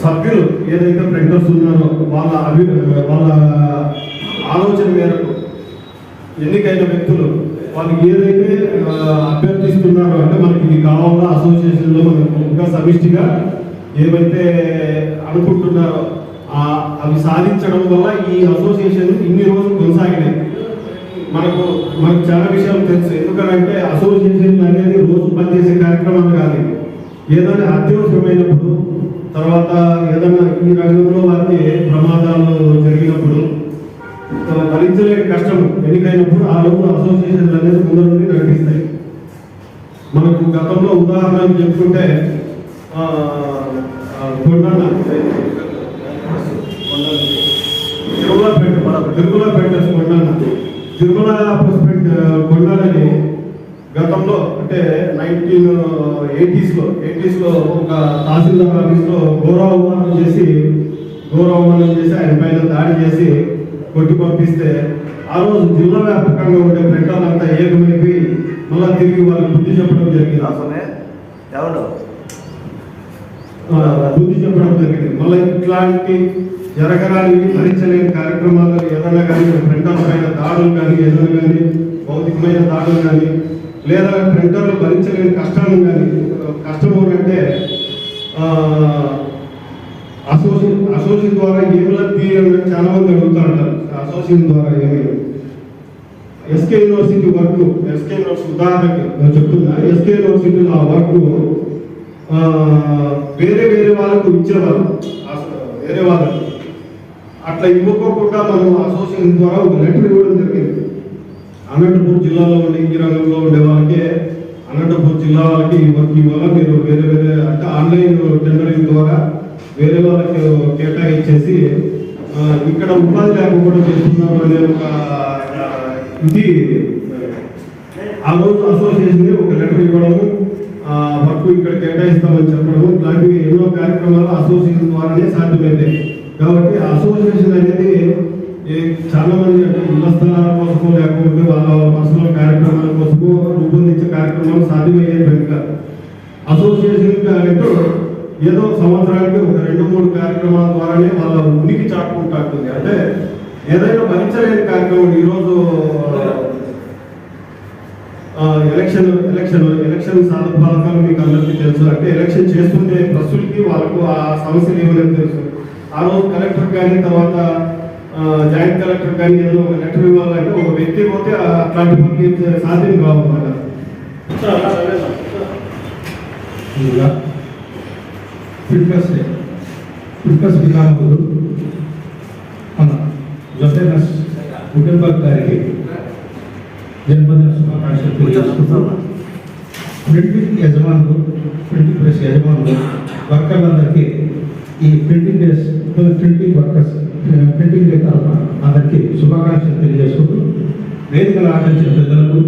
సభ్యులు ఏదైతే ప్రింటర్స్ ఉన్నారో వాళ్ళ అభి వాళ్ళ ఆలోచన మేరకు ఎన్నికైన వ్యక్తులు వాళ్ళు ఏదైతే అభ్యర్థిస్తున్నారో అంటే మనకి ఇది కావాలా అసోసియేషన్లో ఇంకా సమిష్టిగా ఏవైతే అనుకుంటున్నారో అవి సాధించడం వల్ల ఈ అసోసియేషన్ ఇన్ని రోజులు కొనసాగినాయి. మనకు మనకు చాలా విషయాలు తెలుసు. ఎందుకంటే అసోసియేషన్ అనేది రోజు పనిచేసే కార్యక్రమాలు కానీ ఏదైనా అత్యవసరమైనప్పుడు తర్వాత ఏదైనా ఈ రంగంలో వారికి ప్రమాదాలు జరిగినప్పుడు ఆ, భరించలేని కష్టం ఎన్నికైనప్పుడు ఆ రోజు అసోసియేషన్లు అనేది ముందు నుండి నడిపిస్తాయి. మనకు గతంలో ఉదాహరణలు చెప్పుకుంటే ఆ, ఆ, కొండన్న తిరుమలపేట మన తిరుమలపేట కొండన్న తిరుమల ప్రెసిడెంట్ కొండలని గతంలో అంటే నైన్టీన్ ఎయిటీస్లో ఎయిటీస్లో ఒక తహసీల్దార్ ఆఫీస్లో గౌరవ అవమానం చేసి గౌరవ అవమానం చేసి ఆయన పైన దాడి చేసి కొట్టి పంపిస్తే ఆ రోజు జిల్లా వ్యాపకంగా ఉండే ప్రింటర్లంతా ఏకమైపోయి మళ్ళా తిరిగి వాళ్ళకి బుద్ధి చెప్పడం జరిగింది. ఎవరు? బుద్ధి చెప్పడం జరిగింది. మళ్ళీ ఇట్లాంటి జరగడానికి భరించలేని కార్యక్రమాలు ఏదైనా కానీ ప్రింటర్ పైన దాడులు కానీ ఏదైనా కానీ భౌతికమైన దాడులు కానీ లేదా ప్రింటర్లు భరించలేని కష్టాలు కానీ కష్టం అంటే ఆ, అసోసియేషన్ అసోసియేషన్ ద్వారా ఏమి లబ్ధి చాలా మంది అడుగుతూ ఉంటారు. అసోసియేషన్ ద్వారా ఏమి SK university work SK university ఉదాహరణకి నేను చెప్తున్నా ఎస్కే యూనివర్సిటీలో ఆ వర్క్ వేరే వేరే వాళ్ళకు ఇచ్చేవాళ్ళు అసలు వేరే వాళ్ళకు. అట్లా ఇవ్వకోకుండా మనం అసోసియేషన్ ద్వారా ఒక లెటర్ ఇవ్వడం జరిగింది. అనంతపూర్ జిల్లాలో ఉండే ఈ రంగంలో ఉండే వాళ్ళకి అనంతపూర్ జిల్లా వాళ్ళకి ఈ మీరు వేరే వేరే అంటే ఆన్లైన్ టెండరింగ్ ద్వారా వేరే వాళ్ళకి కేటాయించేసి ఇక్కడ ఉపాధి లేకుండా చేస్తున్నారు అనే ఒక ఇది ఆ రోజు అసోసియేషన్ ఒక లెటర్ ఇవ్వడము వర్క్ ఇక్కడ కేటాయిస్తామని చెప్పడము ఇలాంటివి ఎన్నో కార్యక్రమాలు అసోసియేషన్ ద్వారానే సాధ్యమైంది. కాబట్టి అసోసియేషన్ అనేది చాలా మంది అంటే ఇళ్ళ స్థలాల కోసమో లేకపోతే వాళ్ళ పర్సనల్ కార్యక్రమాల కోసము రూపొందించే కార్యక్రమాలు సాధ్యమయ్యేది కనుక అసోసియేషన్ అంటే ఏదో సంవత్సరానికి ఒక రెండు మూడు కార్యక్రమాల ద్వారానే వాళ్ళ ఉనికి చాటుకుంటుంది అంటే ఏదైనా భరించలేని కార్యక్రమం ఈరోజు ఎలక్షన్ ఎలక్షన్ ఎలక్షన్ సందర్భాలు మీకు అందరికీ తెలుసు. అంటే ఎలక్షన్ చేస్తుంటే ప్రస్తులకి వాళ్ళకు ఆ సమస్యలు ఏమనేది తెలుసు. ఆ రోజు కలెక్టర్ కానీ తర్వాత జాయింట్ కలెక్టర్ కానీ ఏదైనా ఒక లెటర్ ఇవ్వాలంటే ఒక వ్యక్తి పోతే అట్లాంటి పనులు సాధ్యం కావు ఫిట్నెస్ ఫిట్నెస్ వికాకులు మన జొసెనస్ గుటెన్బర్గ్ గారికి జన్మదిన శుభాకాంక్షలు తెలియజేసుకుంటున్నాను ప్రింటింగ్ యజమానులు ప్రింటింగ్ ప్రెస్ యజమానులు వర్కర్లందరికీ ఈ printing days printing workers printing day తరఫున అందరికీ శుభాకాంక్షలు తెలియజేసుకుంటూ వేదికలు ఆచరించిన ప్రజలకు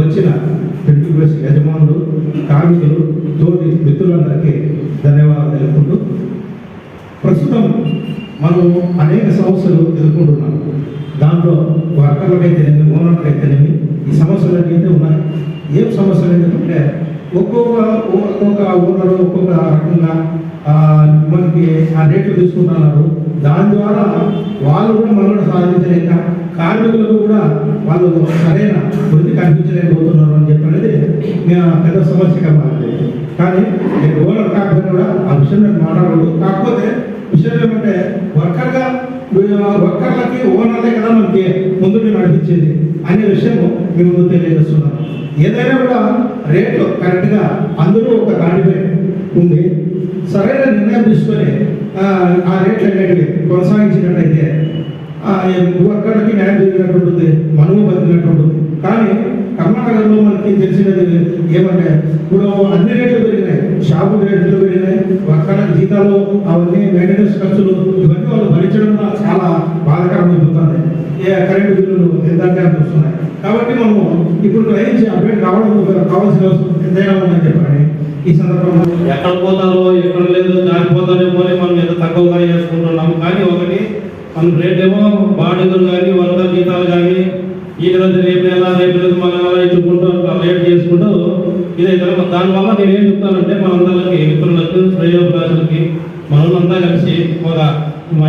వచ్చిన ప్రింటింగ్ ప్రెస్ యజమానులు కార్మికులు తోటి మిత్రులందరికీ ధన్యవాదాలు తెలుపుకుంటూ ప్రస్తుతం మనము అనేక సమస్యలు ఎదుర్కొంటున్నాం. దాంట్లో వర్కర్లకైతేనేమి ఓనర్లకైతేనేమి ఈ సమస్యలు అయితే ఉన్నాయి. ఏం సమస్యలు ఏంటంటే ఒక్కొక్క ఒక్కొక్క ఊళ్ళలో ఒక్కొక్క రకంగా మనకి ఆ రేట్లు తీసుకుంటున్నారు దాని ద్వారా వాళ్ళు కూడా మనుగడ సాధించలేక కార్మికులకు కూడా వాళ్ళు సరైన వృద్ధి కల్పించలేకపోతున్నారు అని చెప్పి అనేది పెద్ద సమస్యగా మారింది. కానీ నేను ఓనర్ కాకపోతే కూడా ఆ విషయం నేను మాట్లాడదు కాకపోతే విషయం ఏమంటే వర్కర్గా ఒక్కళ్ళకి ఓనర్లే కదా మనకి ముందుకు నడిపించేది అనే విషయం మీ ముందు తెలియజేస్తున్నాను. ఏదైనా కూడా రేట్లు కరెక్ట్గా అందరూ ఒక దాడిపై ఉంది. సరైన నిర్ణయం తీసుకొని ఆ, రేట్లు అనేటివి కొనసాగించినట్టయితే ఒక్కళ్ళకి న్యాయం జరిగినట్టు ఉంటుంది మనము బతికినట్టు ఉంటుంది. కానీ కర్ణాటకలో మనకి తెలిసినది ఏమంటే ఇప్పుడు అన్ని రేట్లు పెరిగినాయి. షాపు రేట్లు పెరిగినాయి వర్కర్ల జీతాలు అవన్నీ మెయింటెనెన్స్ ఖర్చులు ఇవన్నీ వాళ్ళు భరించడం కూడా చాలా బాధకరమైపోతుంది. ఏ కరెంటు బిల్లులు ఎంతంటే వస్తున్నాయి. కాబట్టి మనము ఇప్పుడు గ్రహించి అప్డేట్ కావడం కావాల్సిన ఎంతైనా ఉందని చెప్పండి. ఈ సందర్భంలో ఎక్కడ పోతారో ఎక్కడ లేదు దాని పోతారేమో అని మనం ఎంత తక్కువగా చేసుకుంటున్నాము. కానీ ఒకటి మన రేట్ ఏమో బాడీలు కానీ వంద జీతాలు కానీ ఈ రోజు రేపు నెల రేపు రోజు మన నెల ఇచ్చుకుంటూ అట్లా రేట్ చేసుకుంటూ ఇదైతే దానివల్ల నేను ఏం చెప్తానంటే మనందరికి మిత్రులకు శ్రేయోభిలాషులకి మనందా కలిసి ఒక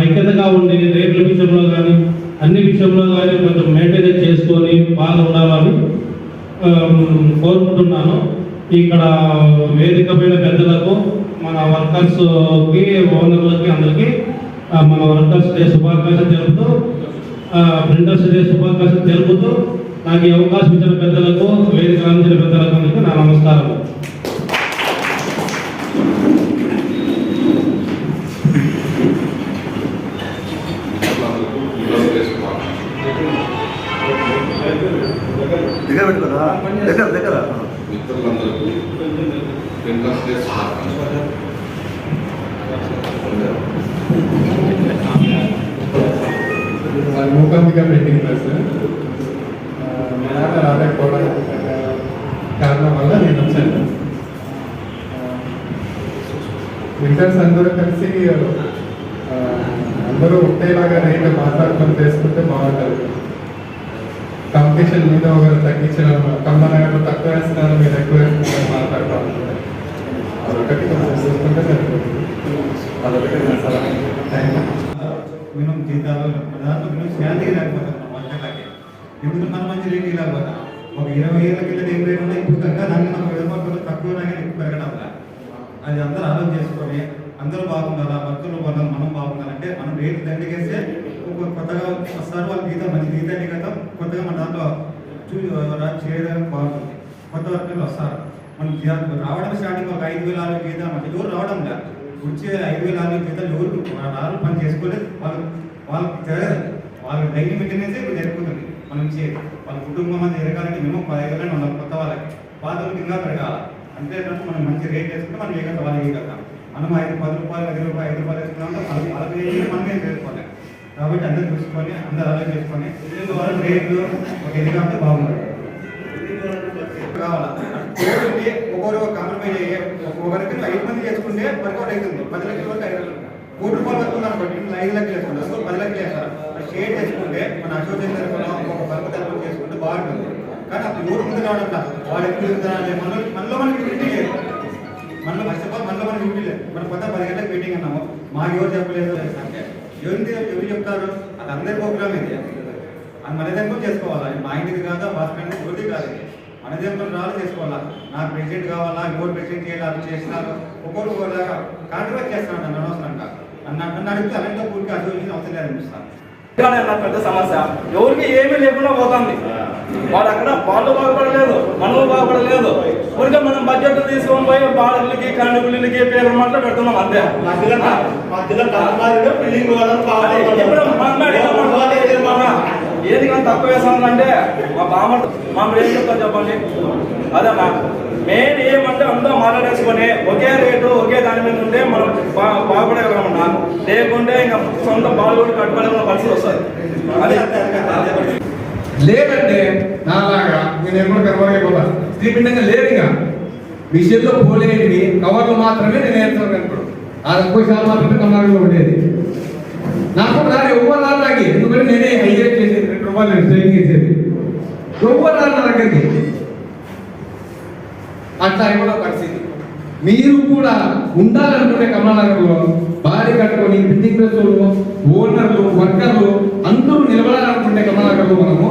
ఐక్యతగా ఉండి రేట్ల విషయంలో కానీ అన్ని విషయంలో కానీ కొంచెం మెయింటైన్ చేసుకొని బాగా ఉండాలని కోరుకుంటున్నాను. ఇక్కడ వేదిక పైన పెద్దలకు మన వర్కర్స్కి ఓనర్లకి అందరికీ మన వర్కర్స్ డే శుభాకాంక్షలు తెలుపుతూ ప్రింటర్స్ డే శుభాకాంక్షలు తెలుపుతూ నాకు ఈ అవకాశం ఇచ్చిన పెద్దలకు వేదిక అందించిన పెద్దలకు అందరికీ నా నమస్కారం దగ్గర దగ్గర దగ్గర. మిత్రులందరికీ వింటర్స్ అందరూ కలిసి అందరూ ఒకటేలాగా రేట్ మాట్లాడుకొని చేసుకుంటే బాగుంటుంది. కాంపిటీషన్ మీద ఒకరు తగ్గించిన కమ్మనగర్ తక్కువ వేస్తున్నారు మీరు ఎక్కువ వేస్తున్నారు మాట్లాడుకోవాలి అదొకటి కొంచెం చూసుకుంటే సరిపోతుంది. అదొకటి నా జీతాలు దాంట్లో లేకపోతున్నాం ఇప్పుడు మన మంచి రేట్ ఇలాగోదా ఒక ఇరవై ఏళ్ళ కింద ఏం రేట్ ఇప్పుడు కనుక దానికి మనం విధంగా తక్కువ కానీ ఎక్కువ పెరగడం వల్ల అది అందరూ ఆలోచన చేసుకొని అందరూ బాగుండాలా భక్తులు మనం మనం బాగుండాలంటే మనం రేట్ దండికేస్తే ఒక కొత్తగా వస్తారు వాళ్ళ గీత మంచి జీతాన్ని కదా కొత్తగా మన దాంట్లో చూ చేయడానికి బాగుంటుంది. కొత్త వర్కర్లు వస్తారు. మనం రావడం స్టార్టింగ్ ఒక ఐదు వేల ఆరు వేల అంటే ఎవరు రావడం లేదు వచ్చే ఐదు వేల ఆరు గీతాలు ఎవరు నాలుగు పని చేసుకోలేదు. వాళ్ళు వాళ్ళకి జరగదు. వాళ్ళ డైలీ మెయింటెనెన్స్ ఇప్పుడు జరుగుతుంది మనం చే వాళ్ళ కుటుంబం అంతా జరగాలంటే మేము పదహైదు వేలు ఉండాలి. కొత్త వాళ్ళకి. పాత వాళ్ళకి ఇంకా పెరగాలి. అంతేకాదు మనం మంచి రేట్ వేసుకుంటే మనం వేయగలుగుతాం వాళ్ళు వేయగలుగుతాం మనం ఐదు పది రూపాయలు ఐదు రూపాయలు ఐదు రూపాయలు వేసుకున్నాం వాళ్ళకి వాళ్ళకి వేసి మనమే చేసుకోవాలి కాబట్టి అందరూ చూసుకొని అందరూ ఆలోచన చేసుకొని వాళ్ళ రేట్లు ఒక ఇది కాబట్టి బాగుంటుంది కావాలా కోవిడ్ని ఒక్కొక్కరు కాంప్రమైజ్ అయ్యే ఒకరికి ఐదు మంది చేసుకుంటే వర్కౌట్ అవుతుంది. పది లక్షల వరకు ఐదు లక్షలు. కోటి రూపాయలు వస్తుంది అనుకోండి ఐదు లక్షలు వేసుకుంటారు సో పది లక్షలు వేస్తారు. షేర్ చేసుకుంటే మన అసోసియేషన్ తరఫున ఒక పరపతి తరఫున చేసుకుంటే బాగుంటుంది. కానీ అప్పుడు ఎవరు ముందు రావడం వాళ్ళు ఎక్కువ మనలో మనకి డ్యూటీ లేదు. మనలో ఫస్ట్ ఆఫ్ ఆల్ మనలో మనం డ్యూటీ మనం కొత్త పది గంటలకు మీటింగ్ అన్నాము. మాకు ఎవరు చెప్పలేదు అంటే ఎవరు చెప్తారు? అది అందరి ప్రోగ్రామ్ ఇది. అది మన దగ్గర చేసుకోవాలి? మా ఇంటిది కాదా? ఫ్రెండ్ ఎవరిది కాదు మన దగ్గర రాళ్ళు చేసుకోవాలా? నాకు ప్రెసిడెంట్ కావాలా? ఇంకోటి ప్రెసిడెంట్ చేయాలి? అది చేస్తున్నారు ఒక్కొక్కరు ఒకలాగా కాంట్రిబ్యూట్ చేస్తున్నాడు అనవసరంగా. నన్ను నన్ను అడిగితే అలాంటి ఊరికి అసోసియేషన్ అవసరం లేదనిపిస్తాను పెద్ద సమస్య ఎవరికి ఏమీ లేకుండా పోతుంది. వాడు అక్కడ వాళ్ళు బాగుపడలేదు మనము బాగుపడలేదు. ఊరికే మనం బడ్జెట్ తీసుకొని పోయి బాడలకి కండుగులకి పేరు మాటలు పెడుతున్నాం అంతే. ఇప్పుడు మాట్లాడి మన ఏది కానీ తక్కువ వేసామంటే మా బామ్మ మా ఏం చెప్తాను చెప్పండి? అదే మా మెయిన్ ఏమంటే అందరూ మాట్లాడేసుకొని ఒకే రేటు ఒకే దాని మీద ఉంటే మనం బా బాగుపడగలమన్నా లేకుంటే ఇంకా సొంత బాల్ కూడా కట్టుకోలేమన్న పరిస్థితి వస్తుంది. అది. లేదంటే నాలాగా నేను ఎప్పుడు కనబడకపోతా శ్రీపిండంగా లేదు ఇంకా. విషయంలో పోలేనివి కవర్లు మాత్రమే నేను వేస్తాను ఇప్పుడు ఆ తక్కువ శాతం మాత్రమే కన్నాడులో ఉండేది. నాకు రాదు ఎవ్వరు నాకు ఎందుకంటే నేనే హైలైట్ చేసేది రూపాయలు నేను సేవింగ్ చేసేది. ఎవ్వరు నా దగ్గరికి అట్లా ఇవ్వడం పరిస్థితి. మీరు కూడా ఉండాలనుకునే కమలానగర్లో భారీ కట్టుకొని బిల్డింగ్ ప్రెస్లు ఓనర్లు వర్కర్లు అందరూ నిలబడాలనుకునే కమలానగర్లో మనము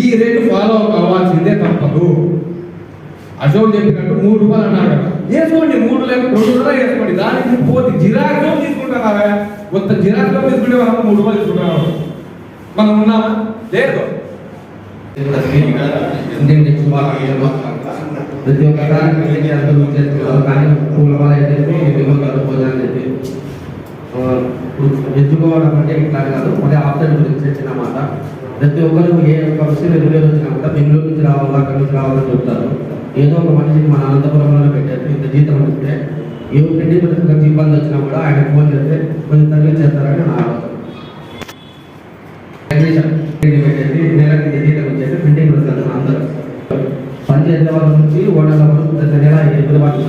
ఈ రేటు ఫాలో అవ్వాల్సిందే తప్పదు. అశోక్ చెప్పినట్టు మూడు రూపాయలు అన్నారు కదా. వేసుకోండి మూడు లేక రెండు రూపాయలు వేసుకోండి. దానికి పోతే జిరాక్లో తీసుకుంటున్నారా కొత్త జిరాక్లో తీసుకుంటే మనం మూడు రూపాయలు తీసుకుంటున్నాం మనం ఉన్నామా? లేదు ప్రతి ఒక్క దానికి కానీ పూల బాధ చెప్పి నిమ్మకాయలు చెప్పి ఎత్తుకోవడం అంటే ఇట్లా కాదు మళ్ళీ ఆప్షన్ గురించి వచ్చినమాట ప్రతి ఒక్కరు ఏ ఒక్క విషయం ఎదురు వచ్చినా కూడా బెంగళూరు నుంచి రావాలా అక్కడి నుంచి రావాలని చెప్తారు. ఏదో ఒక మనిషికి మన అనంతపురంలో పెట్టారు ఇంత జీతం ఇస్తే ఏ పెళ్ళి ఇబ్బంది వచ్చినా కూడా ఆయన ఫోన్ చేస్తే కొంచెం తగ్గించేస్తారని నా ఆలోచన. నెలకి జీతం ఇచ్చేసి ప్రింటింగ్ ప్రెస్ అందరూ. పనిచేసే వాళ్ళ నుంచి ఓనర్ల వరకు ప్రతి నెల ఎనిమిది వాళ్ళు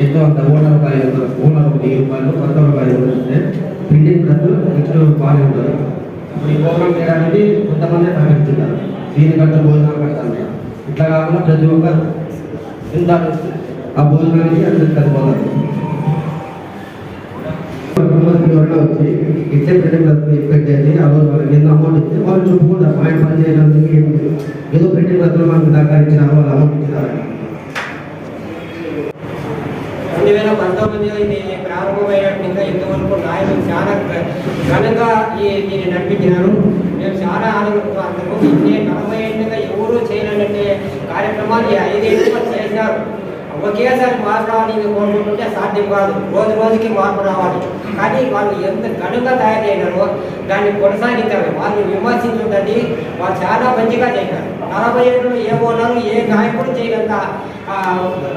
ఎంతో అంత ఓనర్ ఒక ఐదు వందలు ఓనర్ ఒక వెయ్యి రూపాయలు కొత్త ఒక ఐదు వందలు ఇస్తే ప్రింటింగ్ ప్రెస్ నెక్స్ట్ బాగానే ఉంటుంది ఇప్పుడు ఈ ప్రోగ్రామ్ చేయడానికి కొంతమంది సహకరిస్తున్నారు దీనికంటే భోజనాలు పెడతాను ఇట్లా కాకుండా ప్రతి ఒక్కరు ఇంత ఆ భోజనానికి అందరికి సరిపోతారు త్వరగా వచ్చి ఇట్లే ప్రింటింగ్ పెట్టేది ఆ రోజు వాళ్ళకి ఎంత అమౌంట్ ఇస్తే వాళ్ళు చెప్పుకుంటారు ఆయన పని చేయడానికి ఏదో ప్రింటింగ్ రద్దులు మనకు దాకా ఇచ్చిన వాళ్ళు అమౌంట్ ఇచ్చినారు రెండు వేల పంతొమ్మిది ఇది ప్రారంభమైనట్టుగా ఇంతవరకు నాయకులు చాలా ఘనంగా ఈ దీన్ని నడిపించినారు. మేము చాలా ఆనందంతో అందరూ ఇన్ని నలభై ఏళ్ళుగా ఎవరు చేయలేనట్టే కార్యక్రమాలు ఈ ఐదేళ్ళు చేసినారు ఒకేసారి మార్పు రావాలని కోరుకుంటుంటే సాధ్యం కాదు. రోజు రోజుకి మార్పు రావాలి. కానీ వాళ్ళు ఎంత ఘనంగా తయారు చేయడారో దాన్ని కొనసాగించాలి. వాళ్ళు విమర్శించుంటుంది వాళ్ళు చాలా మంచిగా చేశారు. నలభై ఏళ్ళు ఏ ఓనరు ఏ నాయకుడు చేయనంత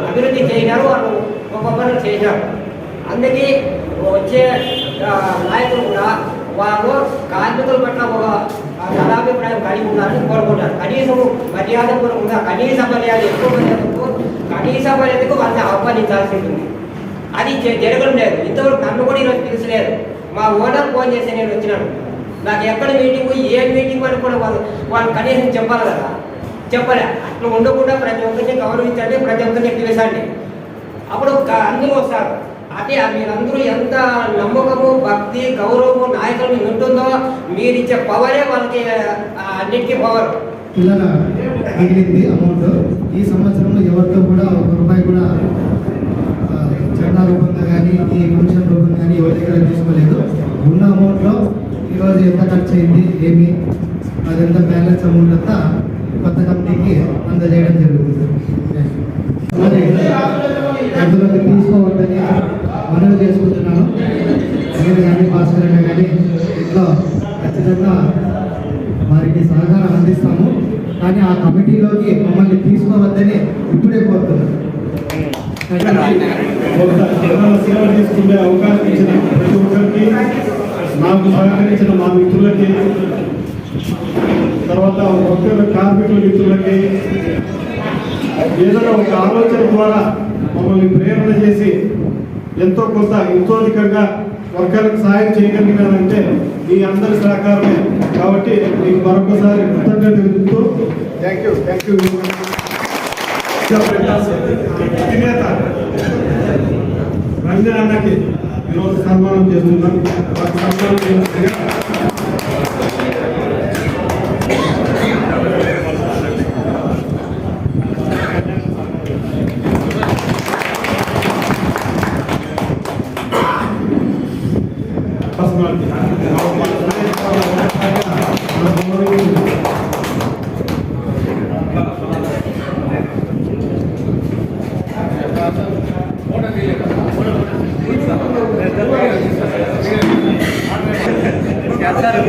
అభివృద్ధి చేయడారు వాళ్ళు ఒక్కొక్కరు చేశారు. అందుకే వచ్చే నాయకులు కూడా వాళ్ళు కార్మికుల పట్ల ఒక ఆ, సదాభిప్రాయం కలిగి ఉన్నారని కోరుకుంటారు. కనీసం మర్యాద కూడా కనీస మర్యాద ఎక్కువ మర్యాదకు కనీస పరిస్థితికి వాళ్ళని ఆహ్వానించాల్సి ఉంటుంది అది జ- జరగడం లేదు. ఇంతవరకు నన్ను కూడా ఈరోజు పిలిచలేదు మా ఓనర్ ఫోన్ చేసి నేను వచ్చినాను. నాకు ఎక్కడ మీటింగ్ ఏ మీటింగ్ అని కూడా వాళ్ళు వాళ్ళు కనీసం చెప్పాలి కదా. చెప్పలే. అట్లా ఉండకుండా ప్రతి ఒక్కరిని గౌరవించండి ప్రతి ఒక్కరిని పిలిచండి అప్పుడు అందరూ వస్తారు. అదే మీరందరూ ఎంత నమ్మకము భక్తి గౌరవము నాయకులు ఉంటుందో మీరు ఇచ్చే పవరే వాళ్ళకి అన్నిటికీ పవర్ మిగిలింది అమౌంట్ ఈ సంవత్సరంలో ఎవరితో కూడా ఒక రూపాయి కూడా ఆ, చందా రూపంగా కానీ ఈ పెన్షన్ రూపంగా కానీ ఎవరి దగ్గర తీసుకోలేదు. ఉన్న అమౌంట్లో ఈరోజు ఎంత ఖర్చు అయింది ఏమి అదంతా బ్యాలెన్స్ అమౌంట్ అంతా కొత్త కంపెనీకి అందజేయడం జరుగుతుంది. అలాగే అందులోకి తీసుకోవద్దని మనవి చేసుకుంటున్నాను. నేను కానీ భాస్కర్ అయినా కానీ ఇంట్లో ఖచ్చితంగా వారికి సహకారం అందిస్తాము. కానీ ఆ కమిటీలోకి మమ్మల్ని తీసుకోవద్దని ఇప్పుడే కోరుతున్నాను. ఒకసారి తీసుకునే అవకాశం ఇచ్చిన ప్రతి ఒక్కరికి నాకు సహకరించిన మా మిత్రులకి తర్వాత ఒక్కొక్క కార్మికుల మిత్రులకి ఏదైనా ఒక ఆలోచన ద్వారా మమ్మల్ని ప్రేరణ చేసి ఎంతో కొంత ఇంతోధికంగా వర్గాలకు సాయం చేయగలిగినారంటే మీ అందరి సహకారమే. కాబట్టి మీకు మరొకసారి కృతజ్ఞత తెలుపుతూ థ్యాంక్ యూ థ్యాంక్ యూ అధినేత రంజన్ అన్నకి ఈరోజు సన్మానం చేస్తున్నాం. సన్మానం చేయాల్సిందిగా. யாத்திரை